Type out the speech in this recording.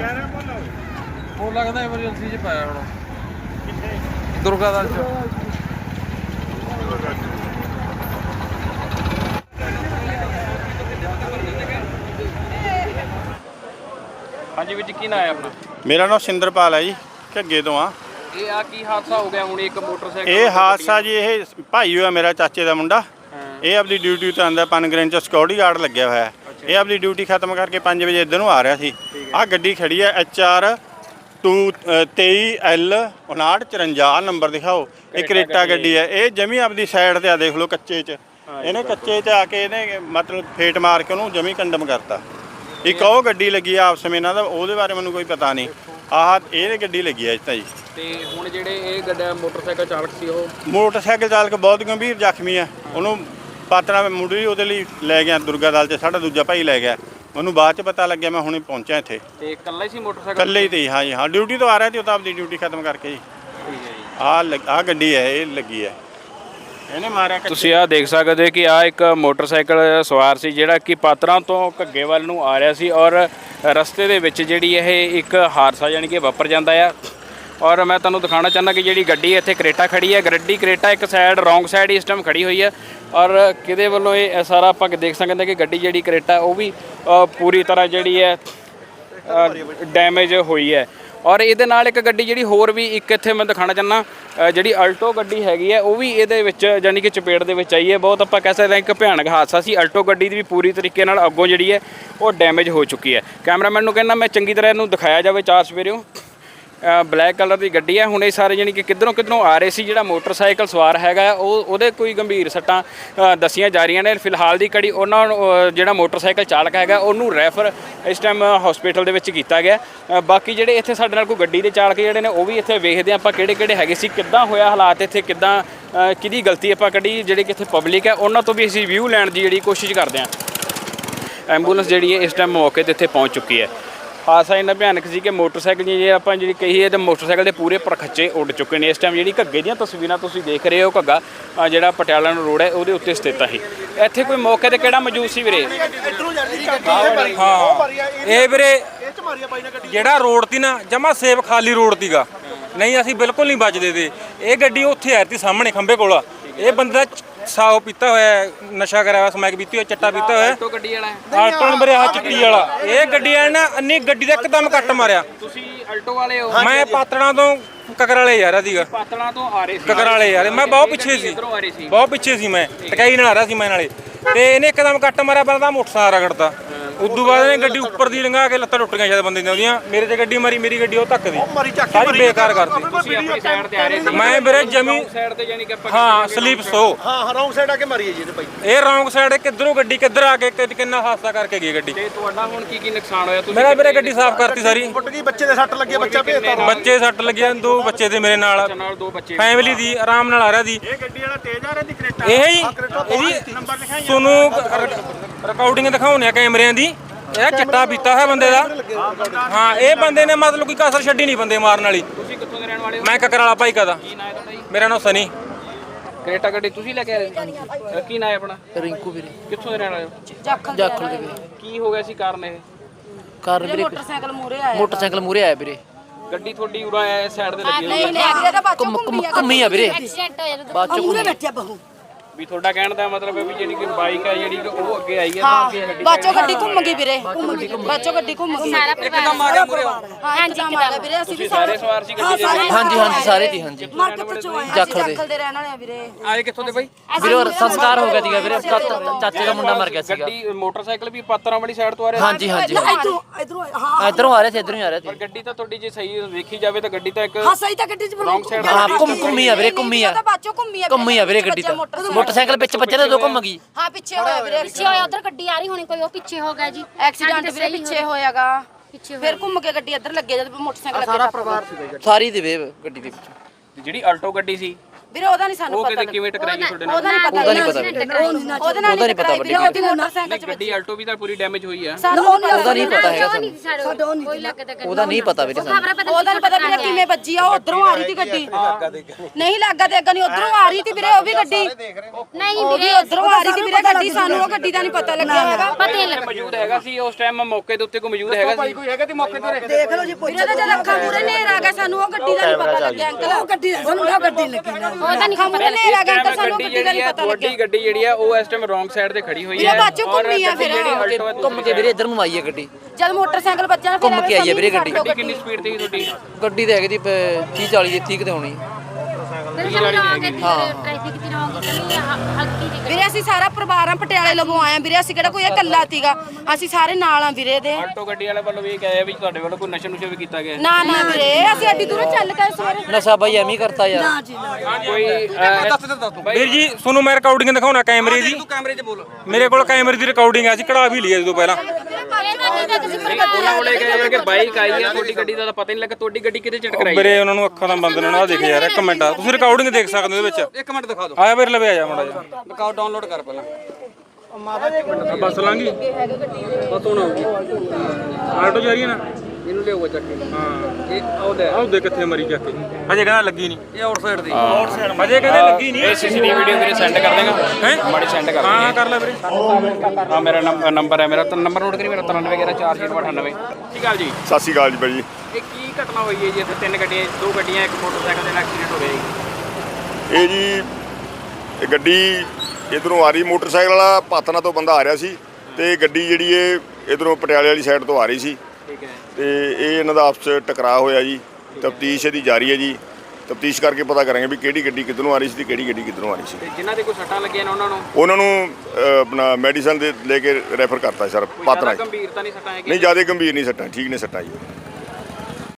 ਉਹ ਲੱਗਦਾ ਐਮਰਜੈਂਸੀ 'ਚ ਪਾਇਆ ਹੁਣ। ਦੁਰਗਾ ਦਲ 'ਚ। ਹਾਂਜੀ ਵਿੱਚ ਕੀ ਨਾਂ ਹੈ ਆਪਣਾ? ਮੇਰਾ ਨਾਮ ਸਿੰਦਰਪਾਲ ਹੈ ਜੀ ਘੱਗੇ ਤੋਂ ਆ। ਇਹ ਆ ਕੀ ਹਾਦਸਾ ਹੋ ਗਿਆ ਹੁਣ ਇੱਕ ਮੋਟਰਸਾਈਕਲ ਇਹ ਹਾਦਸਾ ਜੀ ਇਹ ਭਾਈ ਹੋਇਆ ਮੇਰਾ ਚਾਚੇ ਦਾ ਮੁੰਡਾ। ਇਹ ਆਪਦੀ ਡਿਊਟੀ ਤੋਂ ਆਂਦਾ ਪਨਗ੍ਰੈਂਚ ਚ ਸਿਕਿਉਰਿਟੀ ਗਾਰਡ ਲੱਗਿਆ ਹੋਇਆ। ਹੈ। ਇਹ ਆਪਦੀ ਡਿਊਟੀ ਖਤਮ ਕਰਕੇ 5 ਵਜੇ ਇੱਧਰ ਨੂੰ ਆ ਰਿਹਾ ਸੀ। ਆਹ ਗੱਡੀ ਖੜੀ ਹੈ ਐਚ ਆਰ 23L 5954 ਨੰਬਰ ਦਿਖਾਓ। ਇਹ ਕਰੇਟਾ ਗੱਡੀ ਹੈ? ਇਹ ਜਮੀ ਆਪਦੀ ਸਾਈਡ ਤੇ ਆ ਦੇਖ ਲਓ ਕੱਚੇ 'ਚ। ਇਹਨੇ ਕੱਚੇ 'ਚ ਆ ਕੇ ਇਹਨੇ ਮਤਲਬ ਫੇਟ ਮਾਰ ਕੇ ਉਹਨੂੰ ਜਮੀ ਕੰਡਮ ਕਰਤਾ। ਇੱਕ ਉਹ ਗੱਡੀ ਲੱਗੀ ਆ ਆਪਸ ਵਿੱਚ ਇਹਨਾਂ ਦਾ ਉਹਦੇ ਬਾਰੇ ਮੈਨੂੰ ਕੋਈ ਪਤਾ ਨਹੀਂ। ਆਹ ਇਹ ਗੱਡੀ ਲੱਗੀ ਆ ਤਾਂ ਜੀ ਤੇ ਹੁਣ ਜਿਹੜੇ ਇਹ ਗੱਡਾ ਮੋਟਰਸਾਈਕਲ ਚਾਲਕ ਸੀ ਉਹ? ਮੋਟਰਸਾਈਕਲ ਚਾਲਕ ਬਹੁਤ ਗੰਭੀਰ ਜ਼ਖਮੀ ਆ। ਉਹਨੂੰ ਪਾਤੜਾ ਮੁੰਡੀ ਉਹਦੇ ਲਈ ਲੈ ਗਿਆ ਦੁਰਗਾ ਦਲ ਤੇ ਸਾਡਾ ਦੂਜਾ ਭਾਈ ਲੈ ਗਿਆ। ਉਹਨੂੰ ਬਾਅਦ ਚ ਪਤਾ ਲੱਗਿਆ ਮੈਂ ਹੁਣੇ ਪਹੁੰਚਿਆ ਇੱਥੇ। ਤੇ ਇਕੱਲਾ ਹੀ ਸੀ ਮੋਟਰਸਾਈਕਲ? ਇਕੱਲੇ ਹੀ ਤੇ ਜੀ, ਹਾਂ ਜੀ ਹਾਂ ਡਿਊਟੀ ਤੋਂ ਆ ਰਿਹਾ ਸੀ ਉਹ ਤਾਂ ਆਪਦੀ ਡਿਊਟੀ ਖਤਮ ਕਰਕੇ ਜੀ। ਠੀਕ ਹੈ ਜੀ। ਆਹ ਆਹ ਗੱਡੀ ਹੈ ਇਹ ਲੱਗੀ ਹੈ। ਇਹਨੇ ਮਾਰਿਆ ਕੱਚੇ- ਤੁਸੀਂ ਆ ਦੇਖ ਸਕਦੇ ਹੋ ਕਿ ਆ ਇੱਕ ਮੋਟਰਸਾਈਕਲ ਸਵਾਰ ਸੀ ਜਿਹੜਾ ਕਿ ਪਾਤਰਾਂ ਤੋਂ ਘੱਗੇ ਵੱਲ ਨੂੰ ਆ ਰਿਹਾ ਸੀ ਔਰ ਰਸਤੇ ਦੇ ਵਿੱਚ ਜਿਹੜੀ ਇਹ ਇੱਕ ਹਾਦਸਾ ਯਾਨੀ ਕਿ ਵਾਪਰ ਜਾਂਦਾ ਆ। ਔਰ ਮੈਂ ਤੁਹਾਨੂੰ ਦਿਖਾਉਣਾ ਚਾਹੁੰਦਾ ਕਿ ਜਿਹੜੀ ਗੱਡੀ ਇੱਥੇ ਕਰੇਟਾ ਖੜੀ ਹੈ ਗੱਡੀ ਕਰੇਟਾ, ਇੱਕ ਸਾਈਡ ਰੋਂਗ ਸਾਈਡ ਇਸ ਟਾਈਮ ਖੜੀ ਹੋਈ ਹੈ। ਔਰ ਕਿਹਦੇ ਵੱਲੋਂ ਇਹ ਸਾਰਾ ਆਪਾਂ ਦੇਖ ਸਕਦੇ ਹਾਂ ਕਿ ਗੱਡੀ ਜਿਹੜੀ ਕਰੇਟਾ, ਉਹ ਵੀ ਪੂਰੀ ਤਰ੍ਹਾਂ ਜਿਹੜੀ ਹੈ ਡੈਮੇਜ ਹੋਈ ਹੈ। ਔਰ ਇਹਦੇ ਨਾਲ ਇੱਕ ਗੱਡੀ ਜਿਹੜੀ ਹੋਰ ਵੀ ਇੱਕ ਇੱਥੇ ਮੈਂ ਦਿਖਾਣਾ ਚਾਹੁੰਦਾ ਜਿਹੜੀ ਅਲਟੋ ਗੱਡੀ ਹੈਗੀ ਹੈ, ਉਹ ਵੀ ਇਹਦੇ ਵਿੱਚ ਯਾਨੀ ਕਿ ਚਪੇੜ ਦੇ ਵਿੱਚ ਆਈ ਹੈ। ਬਹੁਤ ਆਪਾਂ ਕਹਿ ਸਕਦੇ ਹਾਂ ਇੱਕ ਭਿਆਨਕ ਹਾਦਸਾ ਸੀ। ਅਲਟੋ ਗੱਡੀ ਦੀ ਵੀ ਪੂਰੀ ਤਰੀਕੇ ਨਾਲ ਅੱਗੋਂ ਜਿਹੜੀ ਹੈ, ਉਹ ਡੈਮੇਜ ਹੋ ਚੁੱਕੀ ਹੈ। ਕੈਮਰਾਮੈਨ ਨੂੰ ਕਹਿੰਦਾ ਮੈਂ ਚੰਗੀ ਤਰ੍ਹਾਂ ਇਹਨੂੰ ਦਿਖਾਇਆ ਜਾਵੇ ਚਾਰ ਸਵੇਰਿਓ ਬਲੈਕ ਕਲਰ ਦੀ ਗੱਡੀ ਹੈ। ਹੁਣ ਇਹ ਸਾਰੇ ਜਾਨੀ ਕਿ ਕਿੱਧਰੋਂ ਕਿੱਧਰੋਂ ਆ ਰਹੇ ਸੀ ਜਿਹੜਾ ਮੋਟਰਸਾਈਕਲ ਸਵਾਰ ਹੈਗਾ ਉਹ ਉਹਦੇ ਕੋਈ ਗੰਭੀਰ ਸੱਟਾਂ ਅ, ਦੱਸੀਆਂ ਜਾ ਰਹੀਆਂ ਨੇ। ਫਿਲਹਾਲ ਦੀ ਕੜੀ ਉਹਨਾਂ ਨੂੰ ਜਿਹੜਾ ਮੋਟਰਸਾਈਕਲ ਚਾਲਕ ਹੈਗਾ ਉਹਨੂੰ ਰੈਫਰ ਇਸ ਟਾਈਮ ਹਸਪੀਟਲ ਦੇ ਵਿੱਚ ਕੀਤਾ ਗਿਆ। ਬਾਕੀ ਜਿਹੜੇ ਇੱਥੇ ਸਾਡੇ ਨਾਲ ਕੋਈ ਗੱਡੀ ਦੇ ਚਾਲਕ ਜਿਹੜੇ ਨੇ ਉਹ ਵੀ ਇੱਥੇ ਵੇਖਦੇ ਹਾਂ ਆਪਾਂ ਕਿਹੜੇ ਕਿਹੜੇ ਹੈਗੇ ਸੀ ਕਿੱਦਾਂ ਹੋਇਆ ਹਾਲਾਤ ਇੱਥੇ ਕਿੱਦਾਂ ਕਿਹਦੀ ਗਲਤੀ ਆਪਾਂ ਕੱਢੀ ਜਿਹੜੇ ਕਿ ਇੱਥੇ ਪਬਲਿਕ ਹੈ। ਉਹਨਾਂ ਤੋਂ ਵੀ ਅਸੀਂ ਵਿਊ ਲੈਣ ਦੀ ਜਿਹੜੀ ਕੋਸ਼ਿਸ਼ ਕਰਦੇ ਹਾਂ। ਐਂਬੂਲੈਂਸ ਜਿਹੜੀ ਹੈ ਇਸ ਟਾਈਮ ਮੌਕੇ ਤੇ ਇੱਥੇ ਪਹੁੰਚ ਚੁੱਕੀ ਹੈ। ਹਾਦਸਾ ਇੰਨਾ ਭਿਆਨਕ ਸੀ ਕਿ ਮੋਟਰਸਾਈਕਲ ਜੇ ਆਪਾਂ ਜਿਹੜੀ ਕਹੀਏ ਤੇ ਮੋਟਰਸਾਈਕਲ ਦੇ ਪੂਰੇ ਪਰਖੱਚੇ ਉੱਡ ਚੁੱਕੇ ਨੇ। ਇਸ ਟਾਈਮ ਜਿਹੜੀ ਘੱਗੇ ਦੀਆਂ ਤਸਵੀਰਾਂ ਤੁਸੀਂ ਦੇਖ ਰਹੇ ਹੋ ਘੱਗਾ ਅ, ਜਿਹੜਾ ਪਟਿਆਲਾ ਨੂੰ ਰੋਡ ਹੈ ਉਹਦੇ ਉੱਤੇ ਸਥਿਤ ਹੈ ਇੱਥੇ ਕੋਈ ਮੌਕੇ ਤੇ ਕਿਹੜਾ ਮੌਜੂਦ ਸੀ ਵੀਰੇ? ਹਾਂ। ਇਹ ਵੀਰੇ ਜਿਹੜਾ ਰੋਡ ਤੀ ਨਾ ਜਮਾ ਸੇਬ ਖਾਲੀ ਰੋਡ ਤੀਗਾ ਨਹੀਂ ਅਸੀਂ ਬਿਲਕੁਲ ਨਹੀਂ ਬਚਦੇ ਤੇ। ਇਹ ਗੱਡੀ ਉੱਥੇ ਆ ਰਹੀ ਤੀ ਸਾਹਮਣੇ ਖੰਬੇ ਕੋਲ। ਇਹ ਬੰਦਾ ਸਾਓ ਪੀਤਾ ਹੋਇਆ ਹੈ, ਨਸ਼ਾ ਕਰਿਆ ਹੋਇਆ ਸਮੈਕ ਪੀਤੀ ਹੋਈ ਚੱਟਾ ਪੀਤਾ ਹੋਇਆ। ਆਟੋ ਗੱਡੀ ਵਾਲਾ ਹੈ। ਆਲਟੋ ਨੰਬਰ ਆ ਚਿੱਟੀ ਵਾਲਾ। ਇਹ ਗੱਡੀ ਵਾਲੇ ਨੇ ਅੰਨੀ ਗੱਡੀ ਦਾ ਇੱਕਦਮ ਕੱਟ ਮਾਰਿਆ। ਤੁਸੀਂ ਆਲਟੋ ਵਾਲੇ ਹੋ? ਮੈਂ ਪਾਤੜਾਂ ਤੋਂ ਕਕਰ ਵਾਲੇ ਯਾਰ ਸੀਗਾ। ਪਾਤਲਾਂ ਤੋਂ ਆ ਰਹੇ ਸੀ। ਕਕਰ ਵਾਲੇ ਯਾਰ। ਮੈਂ ਬਹੁਤ ਪਿੱਛੇ ਸੀ। ਇੱਧਰੋਂ ਆ ਰਹੇ ਸੀ। ਬਹੁਤ ਪਿੱਛੇ ਸੀ ਮੈਂ। ਟਕਾਈ ਨਾਲ ਆ ਰਿਹਾ ਸੀ ਮੈਂ ਨਾਲੇ। ਤੇ ਇਹਨੇ ਇੱਕਦਮ ਕੱਟ ਮਾਰਿਆ ਬੰਦਾ ਮੋਟਰਸਾਈਕਲ ਰਗੜਦਾ। ਉਦੋਂ ਬਾਅਦ ਇਹਨੇ ਗੱਡੀ ਉੱਪਰ ਦੀ ਲੰਘਾ ਕੇ ਲੱਤਾਂ ਟੁੱਟ ਗਈਆਂ ਸ਼ਾਇਦ ਬੰਦੇ ਦੀਆਂ ਉਹਦੀਆਂ। ਮੇਰੇ ਤੇ ਗੱਡੀ ਮਾਰੀ ਮੇਰੀ ਗੱਡੀ ਉਹ ਧੱਕਦੀ। ਸਾਰੀ ਬੇਕਾਰ ਕਰਤੀ। ਤੁਸੀਂ ਆਪਣੀ ਸਾਈਡ ਤੇ ਆ ਰਹੇ ਸੀ। ਮੈਂ ਵੀਰੇ ਜਮੀ ਸਾਈਡ ਤੇ ਯਾਨੀ ਕਿ ਆਪਾਂ ਹਾਂ ਸਲੀਪ ਸੋ ਹਾਂ ਰੌਂਗ ਸਾਈਡ ਆ ਕੇ ਮਾਰੀ ਹੈ ਜੀ ਇਹਨੇ ਭਾਈ। ਇਹ ਰੌਂਗ ਸਾਈਡ ਕਿੱਧਰੋਂ ਗੱਡੀ ਕਿੱਧਰ ਆ ਕੇ ਕਿੰਨਾ ਹਾਦਸਾ ਕਰਕੇ ਗਈ ਗੱਡੀ? ਤੇ ਤੁਹਾਡਾ ਹੁਣ ਕੀ ਕੀ ਨੁਕਸਾਨ ਹੋਇਆ? ਤੁਸੀਂ ਮੇਰਾ ਵੀਰੇ ਗੱਡੀ ਸਾਫ਼ ਕਰਤੀ ਸਾਰੀ। ਫੁੱਟ ਗਈ ਬੱਚੇ ਦੇ ਸੱਟ ਲੱਗੇ ਬੱਚਾ ਭੇਜਤਾ ਬੱਚੇ ਸੱਟ ਲੱਗਿਆ ਦੋ ਬੱਚੇ ਤੇ ਮੇਰੇ ਨਾਲ। ਨਾਲ ਦੋ ਬੱਚੇ। ਫੈਮਿਲੀ ਦੀ ਆਰਾਮ ਨਾਲ ਆ ਰਿਹਾ ਦੀ ਇਹ ਗੱਡੀ ਵਾਲਾ ਤੇਜ਼ ਆ ਰਿਹਾ ਦੀ ਕਰੇਟਾ। ਇਹ ਹੀ ਇਹਦੀ ਤੁਹਾਨੂੰ ਰਿਕਾਰਡਿੰਗ ਦਿਖਾਉਣੇ ਆ ਕੈਮਰਿਆਂ ਦੀ। ਇਹ ਚਿੱਟਾ ਪੀਤਾ ਹੋਇਆ ਬੰਦੇ ਦਾ। ਹਾਂ ਇਹ ਬੰਦੇ ਨੇ ਮਤਲਬ ਕੋਈ ਕਸਰ ਛੱਡੀ ਨਹੀਂ ਬੰਦੇ ਮਾਰਨ ਵਾਲੀ। ਤੁਸੀਂ ਕਿੱਥੋਂ ਦੇ ਰਹਿਣ ਵਾਲੇ ਹੋ? ਮੈਂ ਕਕਰ ਵਾਲਾ ਭਾਈ ਕੀ ਨਾਂ ਹੈ ਤੁਹਾਡਾ ਜੀ? ਮੇਰਾ ਨਾਮ ਸਨੀ। ਕਰੇਟਾ ਗੱਡੀ ਤੁਸੀਂ ਲੈ ਕੇ ਆਏ ਹੋ? ਕੀ ਨਾਂ ਹੈ ਆਪਣਾ? ਰਿੰਕੂ ਵੀਰੇ। ਕਿੱਥੋਂ ਦੇ ਰਹਿਣ ਵਾਲੇ ਹੋ? ਜਾਖਲ ਦੇ ਵੀਰੇ। ਕੀ ਹੋ ਗਿਆ ਸੀ ਕਾਰਨ ਇਹ? ਕਾਰ ਵੀਰੇ ਮੋਟਰਸਾਈਕਲ ਮੂਰੇ ਆਇਆ ਮੋਟਰਸਾਈਕਲ ਮੂਰੇ ਆਇਆ ਵੀਰੇ। ਗੱਡੀ ਤੁਹਾਡੀ ਉਰਾ ਸਾਈਡ ਤੇ ਲੱਗੀ ਹੋਈ। ਨਹੀਂ ਨਹੀਂ ਅੱਗੇ ਦਾ ਬਾਚੋ ਘੁੰਮ ਘੁੰਮ ਆ ਵੀਰੇ। ਬਾਅਦ ਚ ਮੂਰੇ ਬੈਠਿਆ ਬਹੂ। ਵੀ ਤੁਹਾਡਾ ਕਹਿਣ ਦਾ ਮਤਲਬ ਹੈ ਵੀ ਜਿਹੜੀ ਕਿ ਬਾਈਕ ਹੈ ਜਿਹੜੀ ਕਿ ਉਹ ਅੱਗੇ ਆਈ ਹੈ ਤਾਂ ਅੱਗੇ ਗੱਡੀ ਬਾਚੋ ਗੱਡੀ ਘੁੰਮ ਗਈ ਵੀਰੇ ਬਾਚੋ ਗੱਡੀ ਘੁੰਮ ਗਈ ਸਾਰਾ ਪਰਿਵਾਰ ਮਾਰਿਆ ਮੂਰੇ ਹਾਂਜੀ ਮਾਰਿਆ ਵੀਰੇ ਅਸੀਂ ਵੀ ਸਾਰੇ ਸਵਾਰ ਸੀ ਗੱਡੀ ਦੇ ਹਾਂਜੀ ਹਾਂਜੀ ਸਾਰੇ ਦੀ ਹਾਂਜੀ ਮਾਰਕੀਟ ਚੋਂ ਆਏ ਹਾਂ ਜਾਖਲ ਦੇ। ਜਾਖਲ ਦੇ ਰਹਿਣ ਵਾਲੇ ਆ ਵੀਰੇ ਆਏ ਕਿੱਥੋਂ ਦੇ ਬਾਈ ਵੀਰੇ ਹੋਰ ਸੰਸਕਾਰ ਹੋ ਗਿਆ ਸੀਗਾ ਵੀਰੇ ਚਾਚੇ ਦਾ ਮੁੰਡਾ ਮਰ ਗਿਆ ਸੀਗਾ ਗੱਡੀ ਮੋਟਰਸਾਈਕਲ ਵੀ ਪਾਤਰਾਂ ਵਾਲੀ ਸਾਈਡ ਤੋਂ ਆ ਰਿਹਾ ਹਾਂਜੀ ਹਾਂਜੀ ਇਧਰੋਂ ਇਧਰੋਂ ਹਾਂ ਇਧਰੋਂ ਆ ਰਿਹਾ ਸੀ ਇਧਰੋਂ ਹੀ ਆ ਰਿਹਾ ਪਰ ਸੀ ਗੱਡੀ ਤਾਂ ਤੁਹਾਡੀ ਜੇ ਸਹੀ ਵੇਖੀ ਜਾਵੇ ਤਾਂ ਗੱਡੀ ਤਾਂ ਇੱਕ ਹਾਂ ਸਹੀ ਤਾਂ ਗੱਡੀ ਚ side ਹਾਂ ਘੁੰਮ ਘੁੰਮੀ ਆ ਵੀਰੇ ਘੁੰਮੀ ਆ ਬਾਚੋ ਘੁੰਮੀ ਆ ਘੁੰਮੀ ਆ ਵੀਰੇ ਗੱਡੀ ਤਾਂ ਮੋਟਰਸਾਈਕਲ ਵਿੱਚ ਬੱਚੇ ਦੇ ਦੋ ਘੁੰਮ ਗਈ। ਹਾਂ ਪਿੱਛੇ ਹੋਇਆ ਵੀਰੇ ਪਿੱਛੇ ਹੋਇਆ ਉਧਰ ਗੱਡੀ ਆ ਰਹੀ ਹੋਣੀ ਕੋਈ ਉਹ ਪਿੱਛੇ ਹੋ ਗਿਆ ਜੀ। ਐਕਸੀਡੈਂਟ ਵੀਰੇ ਪਿੱਛੇ ਹੋਇਆਗਾ। ਪਿੱਛੇ ਫਿਰ ਘੁੰਮ ਕੇ ਗੱਡੀ ਇੱਧਰ ਲੱਗੇ ਜਦ ਮੋਟਰਸਾਈਕਲ ਅੱਗੇ ਸਾਰਾ ਪਰਿਵਾਰ ਸਾਰੀ ਦੇ ਵੇ ਗੱਡੀ ਦੇ ਵਿੱਚ। ਜਿਹੜੀ ਅਲਟੋ ਗੱਡੀ ਸੀ ਵੀਰੇ ਉਹਦਾ ਨਹੀਂ ਸਾਨੂੰ ਉਹ ਪਤਾ ਕਿਤੇ ਕਿਵੇਂ ਟਕਰਾਈ ਤੁਹਾਡੇ ਨਾਲ? ਉਹਦਾ ਨਹੀਂ ਪਤਾ ਉਹਦਾ ਨਹੀਂ ਪਤਾ ਵੀਰੇ। ਉਹਦਾ ਨਾਲ ਨਹੀਂ ਪਤਾ ਵੀਰੇ ਉਹਦੀ ਮੋਟਰਸਾਈਕਲ ਗੱਡੀ ਆਲਟੋ ਵੀ ਤਾਂ ਪੂਰੀ ਡੈਮੇਜ ਹੋਈ ਆ। ਸਾਨੂੰ ਉਹਦਾ ਨਹੀਂ ਪਤਾ ਹੈਗਾ ਸਾਡੇ ਕੋਈ ਲੱਗ ਤੇ ਉਹਦਾ ਨਹੀਂ ਪਤਾ ਵੀਰੇ ਸਾਨੂੰ। ਉਹਦਾ ਨਹੀਂ ਪਤਾ ਵੀਰੇ ਕਿਵੇਂ ਵੱਜੀ ਆ ਉਹ ਉਧਰੋਂ ਆ ਰਹੀ ਸੀ ਗੱਡੀ। ਨਹੀਂ ਲੱਗਾ ਤੇ ਅੱਗਾ ਨਹੀਂ ਉਧਰੋਂ ਆ ਰਹੀ ਸੀ ਵੀਰੇ ਉਹ ਵੀ ਗੱਡੀ ਨਹੀਂ ਉਹ ਵੀ ਉਧਰੋਂ ਆ ਰਹੀ ਸੀ ਵੀਰੇ ਗੱਡੀ ਸਾਨੂੰ ਉਹ ਗੱਡੀ ਦਾ ਨਹੀਂ ਪਤਾ ਲੱਗਿਆ ਹੈਗਾ। ਪਤਾ ਹੀ ਲੱਗ ਮੌਜੂਦ ਹੈਗਾ ਸੀ ਉਸ ਟਾਈਮ ਮੌਕੇ ਦੇ ਉੱਤੇ ਕੋਈ ਮੌਜੂਦ ਹੈਗਾ ਸੀ? ਵੀਰੇ ਤਾਂ ਜਦ ਅੱਖਾਂ ਮੂਰੇ ਨੇਰ ਆ ਗਿਆ ਸਾਨੂੰ ਉਹ ਗੱਡੀ ਦਾ ਨਹੀਂ ਪਤਾ ਲੱਗਿਆ ਅੰਕਲ ਉਹ ਗੱਡੀ ਦਾ ਸਾਨੂੰ ਉਹ ਗੱਡੀ ਲੱਗੀ ਨਾ ਉਹਦਾ ਨਹੀਂ ਅੱਖਾਂ ਮੂਰੇ ਨੇਰ ਆ ਗਿਆ ਅੰਕਲ ਸਾਨੂੰ ਉਹ ਗੱਡੀ ਦਾ ਨਹੀਂ ਪਤਾ ਲੱਗਿਆ। ਤੁਹਾਡੀ ਗੱਡੀ ਜਿਹੜੀ ਆ ਉਹ ਇਸ ਟਾਈਮ ਰੋਂਗ ਸਾਈਡ ਤੇ ਖੜੀ ਹੋਈ ਵੀਰੇ ਹੈ। ਬਾਅਦ ਚੋਂ ਘੁੰਮੀ ਆ ਫਿਰ। ਘੁੰਮ ਕੇ ਵੀਰੇ ਇੱਧਰ ਨੂੰ ਆਈ ਹੈ ਗੱਡੀ। ਜਦ ਮੋਟਰਸਾਈਕਲ ਬੱਚਾ ਨਾ ਘੁੰਮ ਕੇ ਆਈ ਹੈ ਵੀਰੇ ਗੱਡੀ। ਗੱਡੀ ਕਿੰਨੀ ਸਪੀਡ ਤੇ ਸੀ ਤੁਹਾਡੀ? ਗੱਡੀ ਤਾਂ ਹੈਗੀ ਦੀ 30 40 ਦੀ 30 ਕਿਤੇ ਹੋਣੀ। ਹਾਂ। ਵੀਰੇ ਅਸੀਂ ਸਾਰਾ ਪਰਿਵਾਰ ਆ ਪਟਿਆਲੇ ਲੋਗੋਂ ਆਏ ਆ। ਵੀਰੇ ਅਸੀਂ ਕਿਹੜਾ ਕੋਈ ਇਕੱਲਾ ਸੀਗਾ? ਅਸੀਂ ਸਾਰੇ ਨਾਲ ਆ ਵੀਰੇ ਦੇ। ਆਲਟੋ ਗੱਡੀ ਵਾਲੇ ਵੱਲੋਂ ਵੀ ਇਹ ਕਹਿਆ ਵੀ ਤੁਹਾਡੇ ਵੱਲੋਂ ਕੋਈ ਨਸ਼ਾ ਨੁਸ਼ਾ ਵੀ ਕੀਤਾ ਗਿਆ। ਨਾ ਨਾ ਵੀਰੇ ਅਸੀਂ ਐਡੀ ਦੂਰੋਂ ਚੱਲ ਕੇ ਸਵੇਰੇ। ਨਸ਼ਾ ਬਾਈ ਐਵੇਂ ਹੀ ਕਰਤਾ ਯਾਰ। ਕੋਈ ਵੀਰ ਜੀ ਤੁਹਾਨੂੰ ਮੈਂ ਰਿਕਾਰਡਿੰਗ ਦਿਖਾਉਣਾ ਕੈਮਰੇ ਦੀ। ਕੈਮਰੇ 'ਚ ਬੋਲ। ਮੇਰੇ ਕੋਲ ਕੈਮਰੇ ਦੀ ਰਿਕਾਰਡਿੰਗ ਆ ਅਸੀਂ ਕਢਾ ਵੀ ਲਈ ਤੋਂ ਪਹਿਲਾਂ। ਉਹਨਾਂ ਕੋਲੇ ਕਹੇ ਕਿ ਬਾਈਕ ਆਈ ਆ ਤੁਹਾਡੀ ਗੱਡੀ ਦਾ ਤਾਂ ਪਤਾ ਨਹੀਂ ਲੱਗਾ ਤੁਹਾਡੀ ਗੱਡੀ ਕਿਤੇ ਝਟਕ ਰਹੀ ਵੀਰੇ ਉਹਨਾਂ ਨੂੰ ਅੱਖਾਂ ਦਾ ਬੰਦ ਨੇ ਦੇਖ ਯਾਰ ਇੱਕ ਮਿੰਟ ਆ ਤੁਸੀਂ ਰਿਕਾਰਡਿੰਗ ਦੇਖ ਸਕਦੇ ਹੋ ਇਹਦੇ ਵਿੱਚ। ਇੱਕ ਮਿੰਟ ਦਿਖਾ ਦਿਓ। ਆਇਆ ਵੀਰ ਲਵੇ ਆ ਜਾ ਮਾੜਾ ਜਿਹਾ। ਦਿਖਾਓ ਡਾਊਨਲੋਡ ਕਰ ਪਹਿਲਾਂ। ਬੱਸ ਲਾਂਗੀ? ਬਸ ਹੁਣ ਆਊਗੀ। ਆਟੋ ਜਾ ਰਹੀ ਹੈ ਨਾ? ਇਹਨੂੰ ਲਿਆਓ ਚੱਕ ਕੇ। ਹਾਂ। ਇਹ ਆਉ ਦੇ ਆਹ ਦੇ ਕਿੱਥੇ ਮਰੀ ਚੱਕ ਕੇ? ਹਜੇ ਕਹਿੰਦਾ ਲੱਗੀ ਨਹੀਂ। ਇਹ ਆਊਟਸਾਈਡ ਦੀ। ਹਜੇ ਕਹਿੰਦੇ ਲੱਗੀ ਨਹੀਂ। ਇਹ ਸੀਸੀਟੀਵੀ ਵੀਡੀਓ ਵੀਰੇ ਸੈਂਡ ਕਰ ਦੇਗਾ। ਹੈਂ? ਮਾੜੀ ਸੈਂਡ ਕਰ ਹਾਂ ਹਾਂ ਕਰ ਲੈ ਵੀਰੇ। ਆ ਮੇਰਾ ਨੰਬਰ ਨੰਬਰ ਹੈ ਮੇਰਾ ਤਾਂ ਨੰਬਰ ਨੋਟ ਕਰੀ ਮੇਰਾ 93114098 ਠੀਕ ਆ ਜੀ? ਸਤਿ ਸ਼੍ਰੀ ਅਕਾਲ ਜੀ ਬਾਈ ਜੀ। ਇਹ ਕੀ ਘਟਨਾ ਹੋਈ ਹੈ ਜੀ? ਇੱਥੇ ਤਿੰਨ ਗੱਡੀਆਂ ਦੋ ਗੱਡੀਆਂ ਇੱਕ ਮੋਟਰਸਾਈਕਲ ਦੇ ਨਾਲ ਐਕਸੀਡੈਂਟ ਹੋ ਗਿਆ ਜੀ। ਇਹ ਜੀ ਇਹ ਗੱਡੀ ਇਧਰੋਂ ਆ ਰਹੀ ਮੋਟਰਸਾਈਕਲ ਵਾਲਾ ਪਾਤਨਾ ਤੋਂ ਬੰਦਾ ਆ ਰਿਹਾ ਸੀ ਤੇ ਗੱਡੀ ਜਿਹੜੀ ਇਹ ਇਧਰੋਂ ਪਟਿਆਲੇ ਵਾਲੀ ਸਾਈਡ ਤੋਂ ਆ ਰਹੀ ਸੀ। ਤੇ ਇਹ ਇਹਨਾਂ ਦਾ ਆਪਸ 'ਚ ਟਕਰਾਅ ਹੋਇਆ ਜੀ। ਤਫਤੀਸ਼ ਇਹਦੀ ਜਾਰੀ ਹੈ ਜੀ। ਤਫਤੀਸ਼ ਕਰਕੇ ਪਤਾ ਕਰਾਂਗੇ ਵੀ ਕਿਹੜੀ ਗੱਡੀ ਕਿੱਧਰੋਂ ਆ ਰਹੀ ਸੀ ਤੇ ਕਿਹੜੀ ਗੱਡੀ ਕਿੱਧਰੋਂ ਆ ਰਹੀ ਸੀ। ਤੇ ਜਿਨ੍ਹਾਂ ਦੇ ਕੋਈ ਸੱਟਾਂ ਲੱਗੀਆਂ ਨੇ ਉਹਨਾਂ ਨੂੰ? ਉਹਨਾਂ ਨੂੰ ਅਹ, ਆਪਣਾ ਮੈਡੀਸਨ ਦੇ ਲੈ ਕੇ ਰੈਫਰ ਕਰਤਾ ਸਰ ਪਾਤਨਾ ਜ਼ਿਆਦਾ ਗੰਭੀਰ ਤਾਂ ਨਹੀਂ ਸੱਟਾਂ ਹੈਗੀਆਂ? ਨਹੀਂ ਜ਼ਿਆਦਾ ਗੰਭੀਰ ਨਹੀਂ ਸੱਟਾਂ ਠੀਕ ਨੇ ਸੱਟਾਂ ਜੀ।